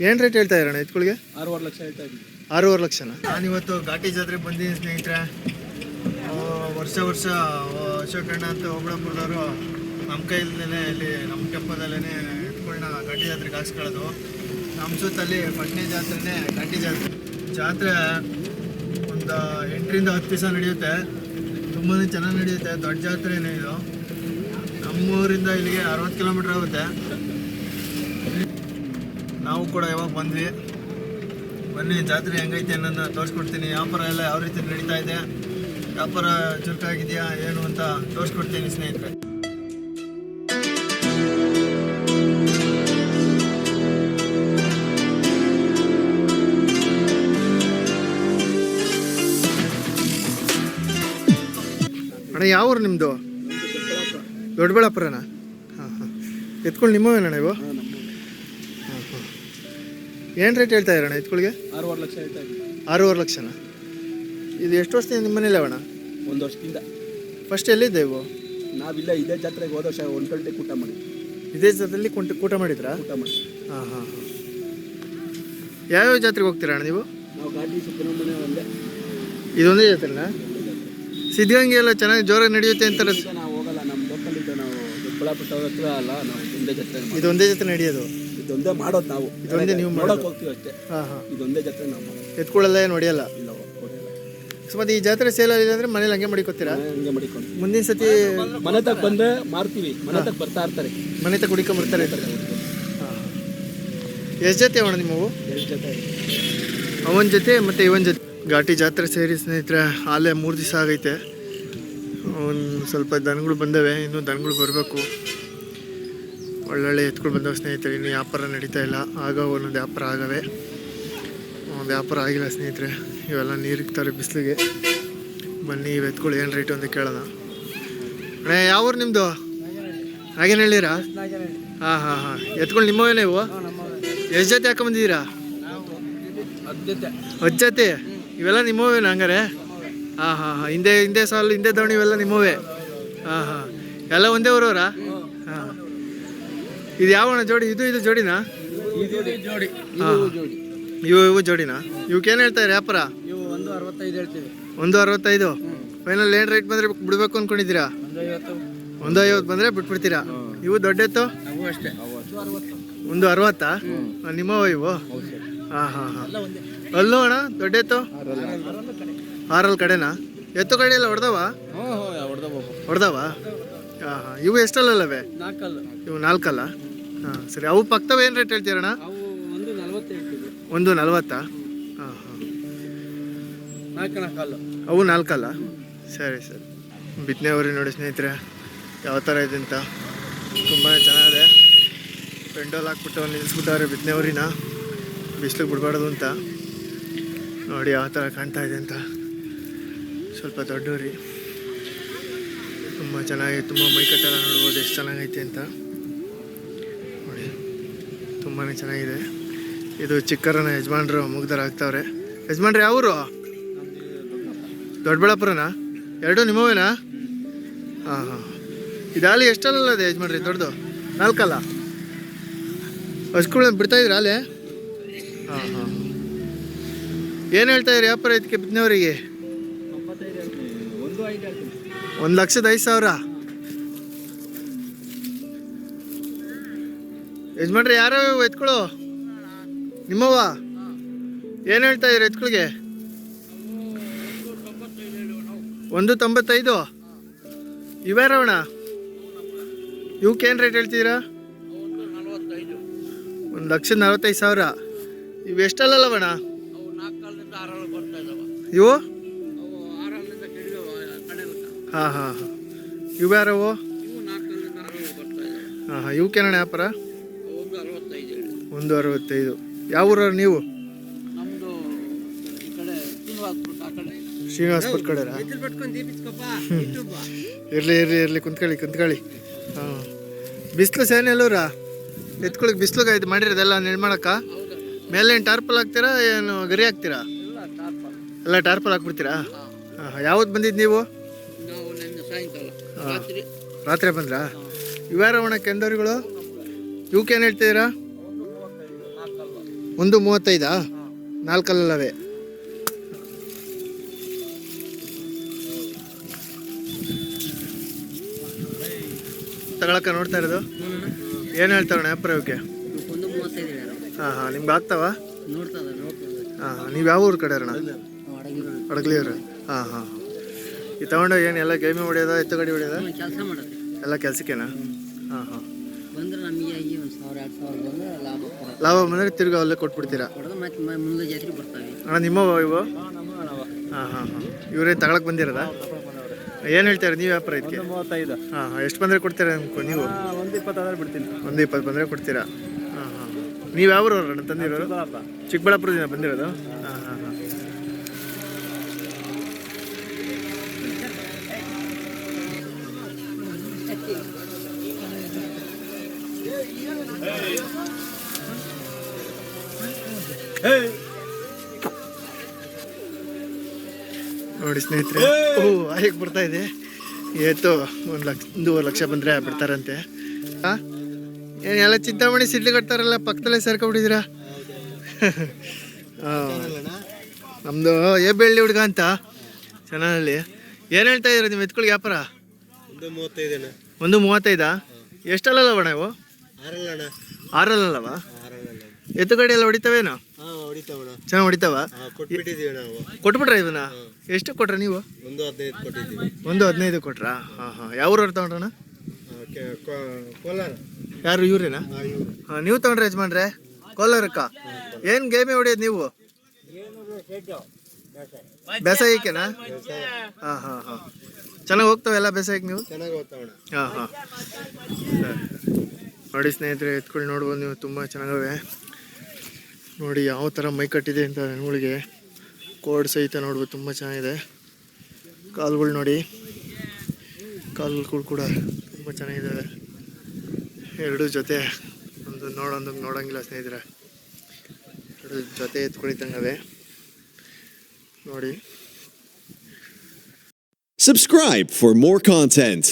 ಏನು ರೇಟ್ ಹೇಳ್ತಾ ಇರೋಣ ಎತ್ಕೊಳಿಗೆ? ಆರೂವರೆ ಲಕ್ಷ ಹೇಳ್ತಾ ಇದ್ದೀನಿ. ಆರೂವರೆ ಲಕ್ಷನ? ನಾನಿವತ್ತು ಘಾಟಿ ಜಾತ್ರೆ ಬಂದಿದ್ದೀನಿ ಸ್ನೇಹಿತರೆ. ಆ, ವರ್ಷ ವರ್ಷ ಅಶೋಕ ಅಶೋಕಣ್ಣ ಅಂತ ಒಬ್ಬಳೊಬ್ಬರದವರು ನಮ್ಮ ಕೈಲೇ ಇಲ್ಲಿ ನಮ್ಮ ಟೆಂಪದಲ್ಲೇ ಎತ್ಗಳನ್ನ ಘಾಟಿ ಜಾತ್ರೆಗೆ ಹಾಕ್ಸ್ಕೊಳ್ಳೋದು. ನಮ್ಮ ಸುತ್ತಲ್ಲಿ ಫಸ್ಟ್ನೇ ಜಾತ್ರೆನೇ ಘಾಟಿ ಜಾತ್ರೆ. ಜಾತ್ರೆ ಒಂದು ಎಂಟರಿಂದ ಹತ್ತು ದಿವಸ ನಡೆಯುತ್ತೆ. ತುಂಬಾ ಚೆನ್ನಾಗಿ ನಡೆಯುತ್ತೆ. ದೊಡ್ಡ ಜಾತ್ರೆನೇ ಇದು. ನಮ್ಮೂರಿಂದ ಇಲ್ಲಿಗೆ ಅರವತ್ತು ಕಿಲೋಮೀಟ್ರ್ ಆಗುತ್ತೆ. ನಾವು ಕೂಡ ಯಾವಾಗ ಬಂದ್ವಿ. ಬನ್ನಿ, ಜಾತ್ರೆ ಹೆಂಗೈತೆ ಅನ್ನೋದನ್ನ ತೋರಿಸ್ಕೊಡ್ತೀನಿ. ವ್ಯಾಪಾರ ಎಲ್ಲ ಯಾವ ರೀತಿ ನಡೀತಾ ಇದೆ? ವ್ಯಾಪಾರ ಚುರುಕಾಗಿದೆಯಾ, ಏನು ಅಂತ ತೋರಿಸ್ಕೊಡ್ತೀನಿ ಸ್ನೇಹಿತರೆ. ಅಣ್ಣ, ಯಾವ ಊರು ನಿಮ್ಮದು ದೊಡ್ಡಬಳ್ಳಾಪುರನಾ? ಹಾಂ ಹಾಂ. ಎತ್ಕೊಂಡು ನಿಮ್ಮವೇನಣ್ಣ ಇವು? ಏನು ರೇಟ್ ಹೇಳ್ತಾ ಇರೋಣ ಎತ್ಕೊಳಿಗೆ ಆರೂವರೆ ಲಕ್ಷ ಹೇಳ್ತಾ ಇದ್ದೀವಿ ಆರೂವರೆ ಲಕ್ಷನ? ಇದು ಎಷ್ಟು ವರ್ಷದಿಂದ ನಿಮ್ಮ ಮನೇಲಿ ಅವಣ ಒಂದು ವರ್ಷದಿಂದ. ಫಸ್ಟ್ ಎಲ್ಲಿದ್ದೆ ಇವು? ನಾವಿಲ್ಲ ಇದೇ ಜಾತ್ರೆಗೆ ಹೋದ ವರ್ಷ ಒಂದು ಗಂಟೆಗೆ ಕೂಟ ಮಾಡಿ ಇದೇ ಜಾತ್ರೆಯಲ್ಲಿ ಕುಂಟ ಕೂಟ ಮಾಡಿದ್ರಾ? ಊಟ ಮಾಡಿ ಹಾಂ ಹಾಂ ಹಾಂ. ಯಾವ್ಯಾವ ಜಾತ್ರೆಗೆ ಹೋಗ್ತೀರಾ ಅಣ್ಣ ನೀವು? ನಾವು ಗಾಡಿ ಸುಬ್ರಹ್ಮಣ್ಯ ಒಂದೇ. ಇದೊಂದೇ ಜಾತ್ರೆನಾ? ಸಿದ್ಧಗಂಗೆ ಎಲ್ಲ ಚೆನ್ನಾಗಿ ಜೋರಾಗಿ ನಡೆಯುತ್ತೆ ಅಂತಾರೆ. ಈಗ ನಾವು ಹೋಗಲ್ಲ ನಮ್ಮ ಲೋಕಲ್ ಇದ್ದ ನಾವು ದೊಡ್ಡಬಳ್ಳಾಪುರ ಟೌನ್ ಹತ್ರ ಅಲ್ಲ ನಾವು ಒಂದೇ ಜಾತ್ರೆ. ಇದೊಂದೇ ಜಾತ್ರೆ ನಡೆಯೋದು. ಇದೊಂದೇ ಮಾಡೋದು ನಾವು. ಇದೊಂದೇ ನೀವು ಮಾಡೋಕೆ ಹೋಗ್ತೀವಿ ಅಷ್ಟೇ. ಇದೊಂದೇ ಜಾತ್ರೆ ನಾವು. ಎತ್ಕೊಳ್ಳಲ್ಲ ಏನು ಹೊಡೆಯಲ್ಲ. ಇಲ್ಲ. ಮತ್ತೆ ಈ ಜಾತ್ರೆ ಸೇಲಲ್ಲಿ ಅಂದರೆ ಮನೇಲಿ ಹಂಗೆ ಮಾಡಿಕೊತೀರಾ? ಹಂಗೆ ಮಾಡಿಕೊಂಡು ಮುಂದಿನ ಸತಿ ಮನೆ ತಗ ಬಂದ್ರೆ ಮಾರ್ತೀವಿ. ಮನೆ ತಗ ಬರ್ತಾ ಇರ್ತಾರೆ. ಮನೆ ತಗ ಹುಡಿಕೊಂಡು ಬರ್ತಾರೆ. ಎಷ್ಟು ಜೊತೆ ಅವಣ ನಿಮ್ಮವು ಎಷ್ಟು ಜೊತೆ? ಅವನ ಜೊತೆ ಮತ್ತೆ ಇವನ ಜೊತೆ. ಘಾಟಿ ಜಾತ್ರೆ ಸೇರಿ ಸ್ನೇಹಿತರೆ ಆಲೆ ಮೂರು ದಿವಸ ಆಗೈತೆ. ಒಂದು ಸ್ವಲ್ಪ ದನಗಳು ಬಂದವೆ ಇನ್ನೂ ದನಗಳು ಬರಬೇಕು. ಒಳ್ಳೊಳ್ಳೆ ಎತ್ಕೊಂಡು ಬಂದವ ಸ್ನೇಹಿತರೆ, ಇನ್ನು ವ್ಯಾಪಾರ ನಡೀತಾ ಇಲ್ಲ. ಆಗ ಒಂದೊಂದು ವ್ಯಾಪಾರ ಆಗವೆ. ಒಂದು ವ್ಯಾಪಾರ ಆಗಿಲ್ಲ ಸ್ನೇಹಿತರೆ. ಇವೆಲ್ಲ ನೀರಿಕ್ತಾರೆ ಬಿಸಿಲಿಗೆ. ಬನ್ನಿ, ಇವು ಎತ್ಕೊಳ್ಳಿ, ಏನು ರೇಟು ಅಂತ ಕೇಳೋಣ. ಅಣ್ಣ, ಯಾವ ಊರು ನಿಮ್ಮದು ಹಾಗೇನು ಹೇಳಿರಾ ಹಾಂ ಹಾಂ. ಹಾಂ ಎತ್ಗಳು ನಿಮ್ಮವೇನೇ ಇವು? ಎಷ್ಟು ಜೊತೆ ಹಾಕೊಂಬಂದಿದ್ದೀರಾ? ಹತ್ತು ಜೊತೆ. ಇವೆಲ್ಲ ನಿಮ್ಮವೇನ ಹಂಗಾರೆ? ಹಾಂ ಹಾಂ ಹಾಂ. ಹಿಂದೆ ಹಿಂದೆ ಸಾಲು, ಹಿಂದೆ ದೋಣಿ ಇವೆಲ್ಲ ನಿಮ್ಮವೇ ಹಾಂ ಹಾಂ. ಎಲ್ಲ ಒಂದೇ ಊರವರಾ? ಇದು ಯಾವಣ ಜೋಡಿ? ಇದು ಇದು ಜೋಡಿನಾ? ಜೋಡಿ ಇವು ಇವು ಜೋಡಿನಾ? ಇವಕ್ಕೇನು ಹೇಳ್ತಾರೆ ಹೇಳ್ತಾ ಇವು ಒಂದು ಅರವತ್ತೈದು ಹೇಳ್ತೀವಿ ಒಂದು ಅರವತ್ತೈದು. ಫೈನಲ್ ಏನ್ ರೇಟ್ ಬಂದರೆ ಬಿಡಬೇಕು ಅಂದ್ಕೊಂಡಿದ್ದೀರಾ ಒಂದು ಐವತ್ತು ಬಂದ್ರೆ ಬಿಟ್ಬಿಡ್ತೀರಾ? ಇವು ದೊಡ್ಡ ಎತ್ತು? ಅವು ಅಷ್ಟೇ ಒಂದು ಅರವತ್ತಾ? ನಿಮ್ಮ ಇವು? ಹಾಂ ಹಾಂ ಹಾಂ. ಅಲ್ಲೂ ಅಣ್ಣ ದೊಡ್ಡ ಎತ್ತು? ಆರಲ್ಲಿ ಕಡೆನಾ? ಎತ್ತು ಕಡೆ ಎಲ್ಲ ಹೊಡೆದವ. ಹೊಡೆದವ? ಹಾಂ ಹಾಂ. ಇವು ಎಷ್ಟಲ್ಲವೇ ನಾಲ್ಕಲ್ಲ. ಇವು ನಾಲ್ಕಲ್ಲ? ಹಾಂ ಸರಿ. ಅವು ಪಕ್ತವ ಏನು ರೇಟ್ ಹೇಳ್ತೀರಣ್ಣ? ಅವು ಒಂದು ನಲ್ವತ್ತ ಹೇಳ್ತೀವಿ. ಒಂದು ನಲ್ವತ್ತಾ? ಹಾಂ ಹಾಂ. ನಾಲ್ಕು ನಾಲ್ಕಲ್ಲ ಅವು ನಾಲ್ಕಲ್ಲ? ಸರಿ ಸರಿ. ಬಿತ್ತನೆ ಅವರಿ ನೋಡಿ ಸ್ನೇಹಿತರೆ ಯಾವ ಥರ ಇದೆ ಅಂತ. ತುಂಬಾ ಚೆನ್ನಾಗಿದೆ. ಪೆಂಡೋಲ್ ಹಾಕ್ಬಿಟ್ಟು ನಿಲ್ಲಿಸ್ಬಿಟ್ಟವ್ರೆ ಬಿತ್ತನೆ ಅವ್ರಿನ. ಬಿಸಿಲಿಗೆ ಬಿಡಬಾರ್ದು ಅಂತ. ನೋಡಿ ಯಾವ ಥರ ಕಾಣ್ತಾ ಇದೆ ಅಂತ. ಸ್ವಲ್ಪ ದೊಡ್ಡವ್ರಿ ತುಂಬ ಚೆನ್ನಾಗಿ, ತುಂಬ ಮೈಕಟ್ಟೆಲ್ಲ ನೋಡ್ಬೋದು ಎಷ್ಟು ಚೆನ್ನಾಗೈತೆ ಅಂತ. ನೋಡಿ ತುಂಬಾ ಚೆನ್ನಾಗಿದೆ. ಇದು ಚಿಕ್ಕರನ ಯಜಮಾನ್ರು ಮುಗ್ದರು ಆಗ್ತಾವ್ರೆ. ಯಜಮಾನ್ರು ಯಾವೂರು? ದೊಡ್ಡಬಳ್ಳಾಪುರನ? ಎರಡು ನಿಮ್ಮವೇನಾ? ಹಾಂ ಹಾಂ. ಇದು ಇದಾಲಿ ಎಷ್ಟಲ್ಲ ಅದೇ ಯಜಮಾನ್ರಿ, ದೊಡ್ಡದು? ನಾಲ್ಕಲ್ಲ? ಹಸ್ಗಳು ಬಿಡ್ತಾ ಇದ್ರ ಅಲ್ಲೇ? ಹಾಂ ಹಾಂ ಏನು ಹೇಳ್ತಾ ಇದ್ರಿ ವ್ಯಾಪಾರ ಇದಕ್ಕೆ ಬಿದ್ದನವರಿಗೆ ಒಂದು ಲಕ್ಷದ ಐದು ಸಾವಿರ. ಯಜಮಾನ್ರಿ, ಯಾರು ಎತ್ಕೊಳು? ನಿಮ್ಮವ್ವ? ಏನು ಹೇಳ್ತಾ ಇದ್ರಿ ಎತ್ಕೊಳಿಗೆ? ಒಂದು ತೊಂಬತ್ತೈದು. ಇವ್ಯಾರವಣ ಇವಕ್ಕೇನು ರೇಟ್ ಹೇಳ್ತಿದ್ದೀರಾ? ಒಂದು ಲಕ್ಷದ ನಲ್ವತ್ತೈದು ಸಾವಿರ. ಇವು ಎಷ್ಟಲ್ಲವಣ ಇವು? ಹಾಂ ಹಾಂ. ಹಾಂ ಇವು ಯಾರವು ಹಾಂ ಹಾಂ. ಇವಕ್ಕೇನಣ್ಣ ವ್ಯಾಪಾರ? ಒಂದು ಅರವತ್ತೈದು. ಯಾವ ಊರವ್ರು ನೀವು? ಶ್ರೀನಿವಾಸ್ಪುರ ಕಡೆ. ಇರಲಿ ಇರಲಿ ಇರಲಿ. ಕುಂತ್ಕೊಳ್ಳಿ ಕುಂತ್ಕೊಳ್ಳಿ. ಹಾಂ. ಬಿಸಿಲು ಸೇನೆ ಎತ್ಕೊಳಕ್ಕೆ ಬಿಸಿಲು ಇದು ಮಾಡಿರೋದೆಲ್ಲ ನಿರ್ಮಾಣಕ್ಕ ಮೇಲೆ ಏನು ಟಾರ್ಪಲ್ ಹಾಕ್ತೀರಾ ಏನು ಗರಿ ಹಾಕ್ತೀರಾ? ಎಲ್ಲ ಟಾರ್ಪಲ್ ಹಾಕ್ಬಿಡ್ತೀರಾ? ಹಾಂ. ಹಾಂ ಯಾವತ್ತು ಬಂದಿದ್ದು ನೀವು? ಸಾಯಂಕಾಲ. ರಾತ್ರಿ. ರಾತ್ರಿ ಬಂದ್ರಾ? ಕೆಂದವರಿಗಳು ಕೆಂದವ್ರಿಗಳು ಇವಕ್ಕೇನು ಹೇಳ್ತಿದ್ದೀರಾ ಒಂದು ಮೂವತ್ತೈದಾ? ನಾಲ್ಕಲ್ಲವೇ. ತಗೊಳಕ ನೋಡ್ತಾ ಇರೋದು? ಏನು ಹೇಳ್ತಾರೆ ಅಣ್ಣ ಇವಕ್ಕೆ ಒಂದು ಮೂವತ್ತೈದು ಹೇಳ್ಯಾರ ಹಾಂ ಹಾಂ ನಿಮ್ಗೆ ಆಗ್ತಾವ? ಹಾಂ ಹಾಂ ನೀವು ಯಾವ ಊರು ಕಡೆ ಅಣ್ಣ ಅಡಗ್ಲಿ ಹಾಂ ಹಾಂ. ಈ ತಗೊಂಡು ಏನು ಎಲ್ಲ ಗೇಮಿ ಹೊಡೆಯೋದ ಎತ್ತು ಗಡಿ ಹೊಡೆಯೋದ? ಕೆಲಸ ಮಾಡೋದು. ಎಲ್ಲ ಕೆಲಸಕ್ಕೇನಾ? ಹಾಂ ಹಾಂ. ಬಂದ್ರೆ ನಮಗೆ ಈ ಒಂದು ಸಾವಿರ ಎರಡು ಸಾವಿರ ಬಂದ್ರೆ ಲಾಭ ಲಾಭ ಬಂದರೆ ತಿರ್ಗಿ ಅಲ್ಲೇ ಕೊಟ್ಬಿಡ್ತೀರಾ? ಕೊಡೋದು ಮತ್ತೆ ಮುಂದೆ ಜಾತ್ರೆ ಬರ್ತಾವೆ. ಅಣ್ಣ ನಿಮ್ಮವ ಇವು ಹಾಂ ಹಾಂ ಹಾಂ ಇವರೇ ತಗೊಳಕ್ ಬಂದಿರೋದ? ಏನು ಹೇಳ್ತಾರೆ ನೀವು ವ್ಯಾಪಾರ ಇದಕ್ಕೆ? ಮೂವತ್ತೈದು. ಹಾಂ ಹಾಂ. ಎಷ್ಟು ಬಂದರೆ ಕೊಡ್ತೀರಾ ಅನ್ಕೊ ನೀವು? ಒಂದು ಇಪ್ಪತ್ತಾದ್ರೆ ಬಿಡ್ತೀನಿ. ಒಂದು ಇಪ್ಪತ್ತು ಬಂದರೆ ಕೊಡ್ತೀರಾ? ಹಾಂ ಹಾಂ. ನೀವು ಯಾವ ಊರವ್ರು ಅಣ್ಣ ತಂದಿರೋರು? ಚಿಕ್ಕಬಳ್ಳಾಪುರದಿಂದ ಬಂದಿರೋದು? ನೋಡಿ ಸ್ನೇಹಿತರೆ ಓ ಹೇಗೆ ಬರ್ತಾ ಇದೆ. ಏತು ಒಂದು ಲಕ್ಷ ಒಂದೂವರೆ ಲಕ್ಷ ಬಂದರೆ ಬಿಡ್ತಾರಂತೆ. ಹಾಂ ಏನು ಎಲ್ಲ ಚಿಂತಾಮಣಿ ಸಿಡ್ಲಿ ಕಟ್ತಾರಲ್ಲ ಪಕ್ಕದಲ್ಲೇ ಸೇರ್ಕೊಂಡ್ಬಿಟ್ಟಿದ್ದೀರಾ? ಹಾಂ ನಮ್ಮದು ಏ ಬೆಳ್ಳಿ ಹುಡುಗ ಅಂತ ಚೆನ್ನಾಗಿ. ಏನು ಹೇಳ್ತಾ ಇದ್ದೀರಾ ನಿಮ್ಮ ಎತ್ಕೊಳ್ಳಿ ವ್ಯಾಪಾರ? ಒಂದು ಮೂವತ್ತೈದಾ ಒಂದು ಮೂವತ್ತೈದಾ? ಎಷ್ಟಲ್ಲವಣ ಇವು? ಆರಲ್ಲವ ಎತ್ತುಗಡೆ ಎತ್ತು ಗಾಡಿ ಎಲ್ಲ ಹೊಡಿತಾವೇನೋ ಚೆನ್ನಾಗಿ ಹೊಡಿತಾವ? ಕೊಟ್ಬಿಟ್ರ ಇದನ್ನ? ಎಷ್ಟು ಕೊಟ್ರ ನೀವು? ಒಂದು ಹದಿನೈದು ಕೊಟ್ಟಿದ್ದೀವಿ. ಒಂದು ಹದಿನೈದು ಕೊಟ್ರಾ? ಹಾಂ ಹಾಂ. ಯಾವ ಊರವ್ರು ತಗೊಂಡ್ರಣ ಕೋಲಾರ. ಯಾರು ಇವ್ರೇನಾ? ಹಾಂ ಹಾಂ ನೀವು ತಗೊಂಡ್ರೆ ಯಜಮಾನ್ರೆ ಕೋಲಾರಕ್ಕ? ಏನು ಗೇಮೇ ಹೊಡಿಯೋದು ನೀವು? ಬೇಸಾಯಕ್ಕೆನಾ? ಹಾಂ ಹಾಂ ಹಾಂ. ಚೆನ್ನಾಗಿ ಹೋಗ್ತಾವೆಲ್ಲ ಬೇಸಾಯಕ್ಕೆ ನೀವು? ಚೆನ್ನಾಗಿ ಹೋಗ್ತಾವಣ ಹಾಂ ಹಾಂ. ನೋಡಿ ಸ್ನೇಹಿತರೆ, ಎತ್ಕೊಳ್ಳಿ ನೋಡ್ಬೋದು, ನೀವು ತುಂಬ ಚೆನ್ನಾಗವೆ. ನೋಡಿ ಯಾವ ಥರ ಮೈ ಕಟ್ಟಿದೆ ಅಂತ ಹೆಣ್ಗಳಿಗೆ ಕೋಡ್ ಸಹಿತ ನೋಡ್ಬೋದು, ತುಂಬ ಚೆನ್ನಾಗಿದೆ. ಕಾಲುಗಳು ನೋಡಿ. ಕಾಲುಗಳು ಕೂಡ ತುಂಬ ಚೆನ್ನಾಗಿದ್ದಾವೆ ಎರಡು ಜೊತೆ ಒಂದು ನೋಡೊಂದು ನೋಡೋಂಗಿಲ್ಲ ಸ್ನೇಹಿತರೆ. ಎರಡು ಜೊತೆ ಎತ್ಕೊಳಿತಂಗವೆ ನೋಡಿ. Subscribe for more content.